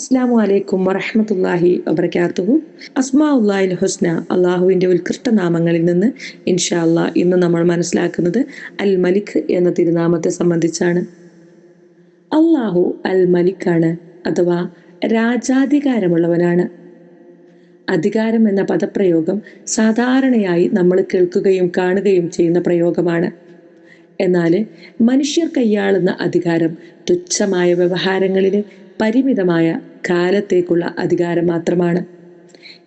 അസ്സാം വലൈക്കും വറഹമത്തല്ലാഹി വബർക്കാത്തുഹു അസ്മാ ഉല്ലാഹിൽ ഹുസ്ന അള്ളാഹുവിന്റെ ഉത്കൃഷ്ട നാമങ്ങളിൽ നിന്ന് ഇൻഷാ അല്ലാ ഇന്ന് നമ്മൾ മനസ്സിലാക്കുന്നത് അൽ മലിക് എന്ന തിരുനാമത്തെ സംബന്ധിച്ചാണ്. അള്ളാഹു അൽ മലിക്കാണ് അഥവാ രാജാധികാരമുള്ളവനാണ്. അധികാരം എന്ന പദപ്രയോഗം സാധാരണയായി നമ്മൾ കേൾക്കുകയും കാണുകയും ചെയ്യുന്ന പ്രയോഗമാണ്. എന്നാൽ മനുഷ്യർ കൈയാളുന്ന അധികാരം തുച്ഛമായ വ്യവഹാരങ്ങളിൽ പരിമിതമായ കാലത്തേക്കുള്ള അധികാരം മാത്രമാണ്.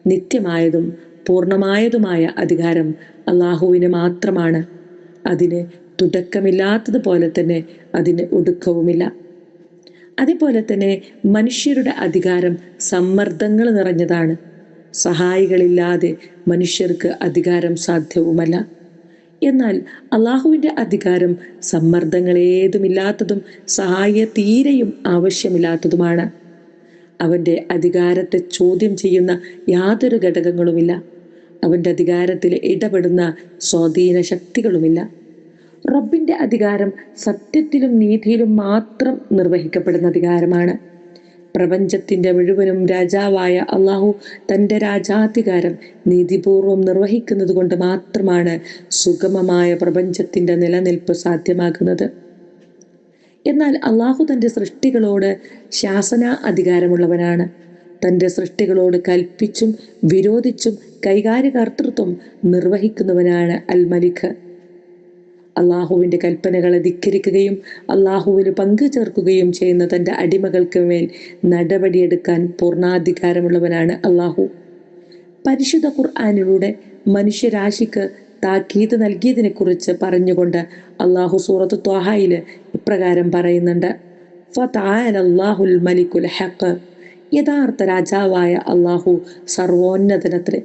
നിത്യമായതും പൂർണമായതുമായ അധികാരം അള്ളാഹുവിന് മാത്രമാണ്. അതിന് തുടക്കമില്ലാത്തതുപോലെ തന്നെ അതിന് ഒടുക്കവുമില്ല. അതേപോലെ തന്നെ മനുഷ്യരുടെ അധികാരം സമ്മർദ്ദങ്ങൾ നിറഞ്ഞതാണ്. സഹായികളില്ലാതെ മനുഷ്യർക്ക് അധികാരം സാധ്യവുമല്ല. എന്നാൽ അള്ളാഹുവിന്റെ അധികാരം സമ്മർദ്ദങ്ങൾ ഏതുമില്ലാത്തതും സഹായ തീരെയും ആവശ്യമില്ലാത്തതുമാണ്. അവന്റെ അധികാരത്തെ ചോദ്യം ചെയ്യുന്ന യാതൊരു ഘടകങ്ങളുമില്ല. അവന്റെ അധികാരത്തിൽ ഇടപെടുന്ന സ്വാധീന ശക്തികളുമില്ല. റബ്ബിന്റെ അധികാരം സത്യത്തിലും നീതിയിലും മാത്രം നിർവഹിക്കപ്പെടുന്ന അധികാരമാണ്. പ്രപഞ്ചത്തിന്റെ മുഴുവനും രാജാവായ അള്ളാഹു തന്റെ രാജാധികാരം നീതിപൂർവം നിർവഹിക്കുന്നത് കൊണ്ട് മാത്രമാണ് സുഗമമായ പ്രപഞ്ചത്തിന്റെ നിലനിൽപ്പ് സാധ്യമാകുന്നത്. എന്നാൽ അള്ളാഹു തന്റെ സൃഷ്ടികളോട് ശാസന അധികാരമുള്ളവനാണ്. തന്റെ സൃഷ്ടികളോട് കൽപ്പിച്ചും വിരോധിച്ചും കൈകാര്യകർത്തൃത്വം നിർവഹിക്കുന്നവനാണ് അൽ മലിഖ് അള്ളാഹുവിന്റെ കൽപ്പനകളെ ധിക്കരിക്കുകയും അള്ളാഹുവിന് പങ്കു ചേർക്കുകയും ചെയ്യുന്ന തന്റെ അടിമകൾക്ക് മേൽ നടപടിയെടുക്കാൻ പൂർണാധികാരമുള്ളവനാണ് അള്ളാഹു. പരിശുദ്ധ ഖുർആാനിലൂടെ മനുഷ്യരാശിക്ക് താക്കീത് നൽകിയതിനെ കുറിച്ച് പറഞ്ഞുകൊണ്ട് അള്ളാഹു സൂറത്ത് ത്വാഹയിൽ ഇപ്രകാരം പറയുന്നുണ്ട്. അള്ളാഹുൽ മലിക്കുൽ ഹക്ക് യഥാർത്ഥ രാജാവായ അള്ളാഹു സർവോന്നതനത്രേ.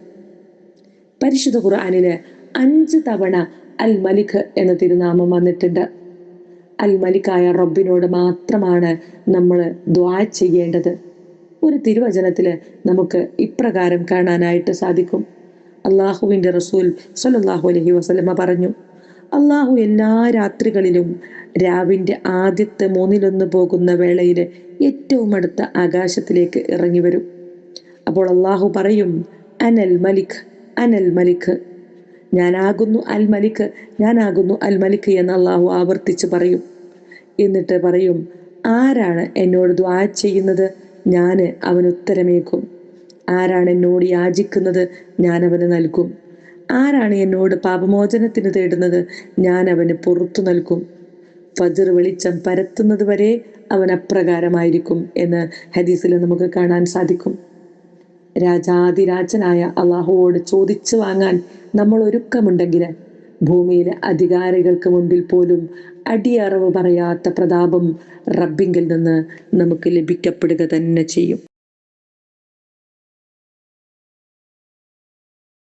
പരിശുദ്ധ ഖുർആാനിൽ അഞ്ച് തവണ അൽ മലിക് എന്ന തിരുനാമം വന്നിട്ടുണ്ട്. അൽ മലിക്കായ റബ്ബിനോട് മാത്രമാണ് നമ്മൾ ദ്വാ ചെയ്യേണ്ടത്. ഒരു തിരുവചനത്തിൽ നമുക്ക് ഇപ്രകാരം കാണാനായിട്ട് സാധിക്കും. അള്ളാഹുവിന്റെ റസൂൽ സല്ലാഹു അലഹി വസ്ലമ പറഞ്ഞു അള്ളാഹു എല്ലാ രാത്രികളിലും രാവിന്റെ ആദ്യത്തെ മൂന്നിലൊന്ന് പോകുന്ന വേളയിൽ ഏറ്റവും അടുത്ത ആകാശത്തിലേക്ക് ഇറങ്ങി വരും. അപ്പോൾ അള്ളാഹു പറയും അനൽ മലിക് അനൽ മലിക്. ഞാനാകുന്നു അൽ മലിക്ക് ഞാനാകുന്നു അൽ മലിക്ക് എന്ന് അള്ളാഹു ആവർത്തിച്ച് പറയും. എന്നിട്ട് പറയും ആരാണ് എന്നോട് ദ്വാ ചെയ്യുന്നത്? ഞാൻ അവന് ഉത്തരമേക്കും ആരാണ് എന്നോട് യാചിക്കുന്നത്? ഞാൻ അവന് നൽകും. ആരാണ് എന്നോട് പാപമോചനത്തിന് തേടുന്നത്? ഞാൻ അവന് പുറത്തു നൽകും. ഫജർ വെളിച്ചം പരത്തുന്നത് വരെ അവൻ അപ്രകാരമായിരിക്കും എന്ന് ഹദീസിൽ നമുക്ക് കാണാൻ സാധിക്കും. രാജാതിരാജനായ അള്ളാഹുവോട് ചോദിച്ചു വാങ്ങാൻ നമ്മൾ ഒരുക്കമുണ്ടെങ്കിൽ ഭൂമിയിലെ അധികാരികൾക്ക് മുൻപിൽ പോലും അടിയറവ് പറയാത്ത പ്രതാപം റബ്ബിങ്കിൽ നിന്ന് നമുക്ക് ലഭിക്കപ്പെടുക തന്നെ ചെയ്യും.